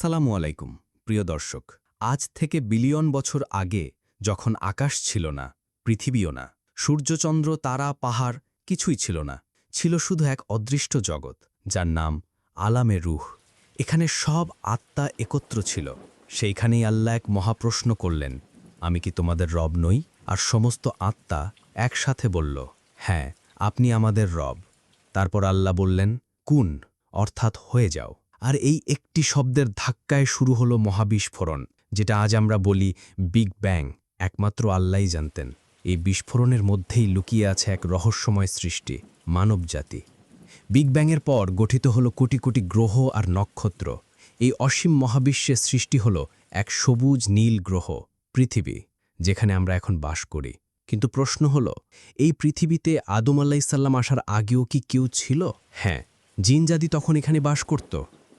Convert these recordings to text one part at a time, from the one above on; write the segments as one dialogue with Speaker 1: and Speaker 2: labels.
Speaker 1: আসসালামু আলাইকুম, প্রিয় দর্শক। আজ থেকে বিলিয়ন বছর আগে যখন আকাশ ছিল না, পৃথিবীও না, সূর্যচন্দ্র, তারা, পাহাড় কিছুই ছিল না। ছিল শুধু এক অদৃষ্ট জগৎ, যার নাম আলামে রুহ। এখানে সব আত্মা একত্র ছিল। সেইখানেই আল্লাহ এক মহাপ্রশ্ন করলেন, আমি কি তোমাদের রব নই? আর সমস্ত আত্মা একসাথে বলল হ্যাঁ আপনি আমাদের রব। তারপর আল্লাহ বললেন, কুন, অর্থাৎ হয়ে যাও। আর এই একটি শব্দের ধাক্কায় শুরু হলো মহাবিস্ফোরণ, যেটা আজ আমরা বলি বিগ ব্যাং, একমাত্র আল্লাহই জানতেন। এই বিস্ফোরণের মধ্যেই লুকিয়ে আছে এক রহস্যময় সৃষ্টি, মানবজাতি। বিগ ব্যাংয়ের পর গঠিত হলো কোটি কোটি গ্রহ আর নক্ষত্র। এই অসীম মহাবিশ্বের সৃষ্টি হলো এক সবুজ নীল গ্রহ, পৃথিবী, যেখানে আমরা এখন বাস করি। কিন্তু প্রশ্ন হলো, এই পৃথিবীতে আদম আল্লাহিসাল্লাম আসার আগেও কি কেউ ছিল? হ্যাঁ জিনজাদি তখন এখানে বাস করত।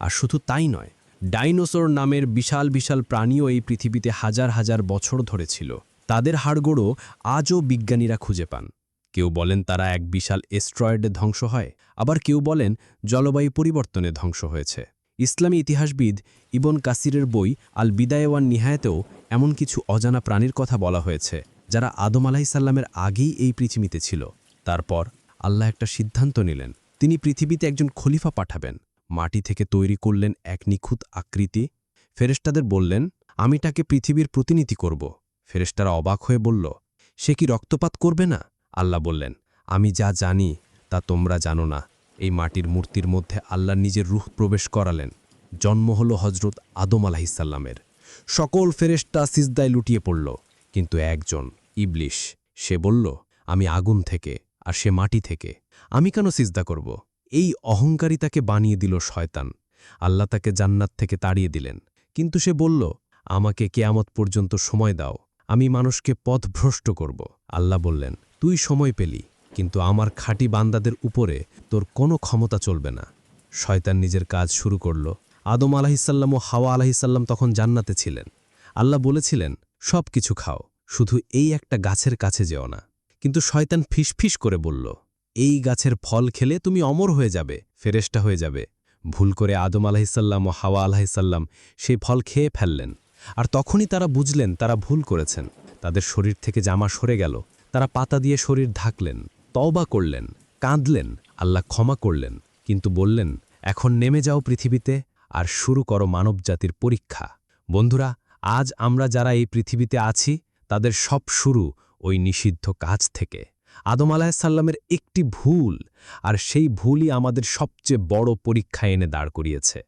Speaker 1: আর শুধু তাই নয়, ডাইনোসর নামের বিশাল বিশাল প্রাণীও এই পৃথিবীতে হাজার হাজার বছর ধরে ছিল। তাদের হাড়গোড়ও আজও বিজ্ঞানীরা খুঁজে পান। কেউ বলেন তারা এক বিশাল এস্ট্রয়েডে ধ্বংস হয়, আবার কেউ বলেন জলবায়ু পরিবর্তনে ধ্বংস হয়েছে। ইসলামী ইতিহাসবিদ ইবন কাসিরের বই আল বিদায়ওয়ান নিহায়াতেও এমন কিছু অজানা প্রাণীর কথা বলা হয়েছে, যারা আদম আলাহিসাল্লামের আগেই এই পৃথিবীতে ছিল। তারপর আল্লাহ একটা সিদ্ধান্ত নিলেন, তিনি পৃথিবীতে একজন খলিফা পাঠাবেন। মাটি থেকে তৈরি করলেন এক নিখুঁত আকৃতি। ফেরেস্তাদের বললেন, আমি তাকে পৃথিবীর প্রতিনিধি করব। ফেরেস্তারা অবাক হয়ে বলল, সে কি রক্তপাত করবে না? আল্লাহ বললেন, আমি যা জানি, তা তোমরা জানো না। এই মাটির মূর্তির মধ্যে আল্লাহ নিজের রুহ প্রবেশ করালেন। জন্ম হল হজরত আদম আলাহিসাল্লামের সকল ফেরেস্তা সিজদায় লুটিয়ে পড়ল, কিন্তু একজন, ইবলিশ, সে বলল, আমি আগুন থেকে, আর সে মাটি থেকে। আমি কেন সিজদা করব? এই অহংকারী তাকে বানিয়ে দিল শয়তান। আল্লাহ তাকে জান্নাত থেকে তাড়িয়ে দিলেন। কিন্তু সে বলল, আমাকে কেয়ামত পর্যন্ত সময় দাও, আমি মানুষকে পথভ্রষ্ট করব। আল্লাহ বললেন, তুই সময় পেলি, কিন্তু আমার খাঁটি বান্দাদের উপরে তোর কোনো ক্ষমতা চলবে না। শয়তান নিজের কাজ শুরু করল। আদম আলাহিসাল্লাম ও হাওয়া আলাহিসাল্লাম তখন জান্নাতে ছিলেন। আল্লাহ বলেছিলেন সব কিছু খাও, শুধু এই একটা গাছের কাছে যেও না। কিন্তু শয়তান ফিসফিস করে বলল এই গাছের ফল খেলে তুমি অমর হয়ে যাবে ফেরেস্টা হয়ে যাবে। ভুল করে আদম আলাহিসাল্লাম ও হাওয়া আলাহিসাল্লাম সেই ফল খেয়ে ফেললেন। আর তখনই তারা বুঝলেন, তারা ভুল করেছেন। তাদের শরীর থেকে জামা সরে গেল। তারা পাতা দিয়ে শরীর ঢাকলেন, তওবা করলেন, কাঁদলেন, আল্লাহ ক্ষমা করলেন। কিন্তু বললেন, এখন নেমে যাও পৃথিবীতে আর শুরু করো মানবজাতির পরীক্ষা। বন্ধুরা, আজ আমরা যারা এই পৃথিবীতে আছি, তাদের সব শুরু ওই নিষিদ্ধ কাজ থেকে। আদম আলাহিসাল্লামের একটি ভুল, আর সেই ভুলই আমাদের সবচেয়ে বড় পরীক্ষা এনে দাঁড় করিয়েছে।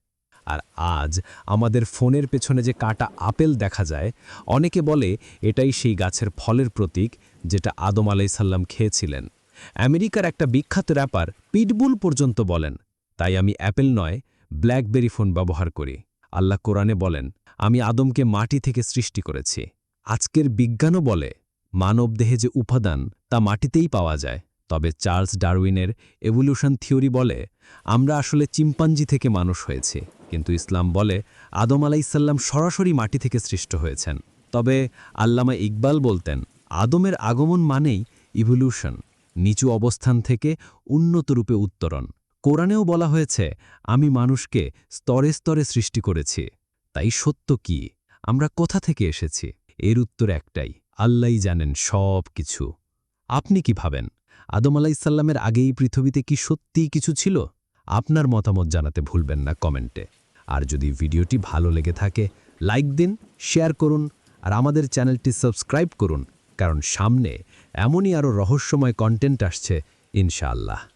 Speaker 1: আর আজ আমাদের ফোনের পেছনে যে কাটা আপেল দেখা যায়, অনেকে বলে এটাই সেই গাছের ফলের প্রতীক যেটা আদম আলাইসাল্লাম খেয়েছিলেন। আমেরিকার একটা বিখ্যাত র্যাপার পিটবুল পর্যন্ত বলেন, তাই আমি অ্যাপেল নয়, ব্ল্যাকবেরি ফোন ব্যবহার করি। আল্লাহ কোরআনে বলেন, আমি আদমকে মাটি থেকে সৃষ্টি করেছি। আজকের বিজ্ঞানও বলে মানবদেহে যে উপাদান, তা মাটিতেই পাওয়া যায়। তবে চার্লস ডারউইনের এভলিউশন থিওরি বলে, আমরা আসলে চিম্পাঞ্জি থেকে মানুষ হয়েছে। কিন্তু ইসলাম বলে, আদম আলাইসাল্লাম সরাসরি মাটি থেকে সৃষ্ট হয়েছেন। তবে আল্লামা ইকবাল বলতেন, আদমের আগমন মানেই ইভলিউশন নিচু অবস্থান থেকে উন্নত রূপে উত্তরণ। কোরআনেও বলা হয়েছে, আমি মানুষকে স্তরে স্তরে সৃষ্টি করেছি। তাই সত্য কি? আমরা কোথা থেকে এসেছি? এর উত্তর একটাই আল্লাহই জানেন সব কিছু। আপনি কি ভাবেন? আদম আলাইসাল্লামের আগেই পৃথিবীতে কি সত্যিই কিছু ছিল? আপনার মতামত জানাতে ভুলবেন না কমেন্টে। আর যদি ভিডিওটি ভালো লেগে থাকে, লাইক দিন, শেয়ার করুন, আর আমাদের চ্যানেলটি সাবস্ক্রাইব করুন, কারণ সামনে এমনই আরও রহস্যময় কন্টেন্ট আসছে, ইনশাআল্লাহ।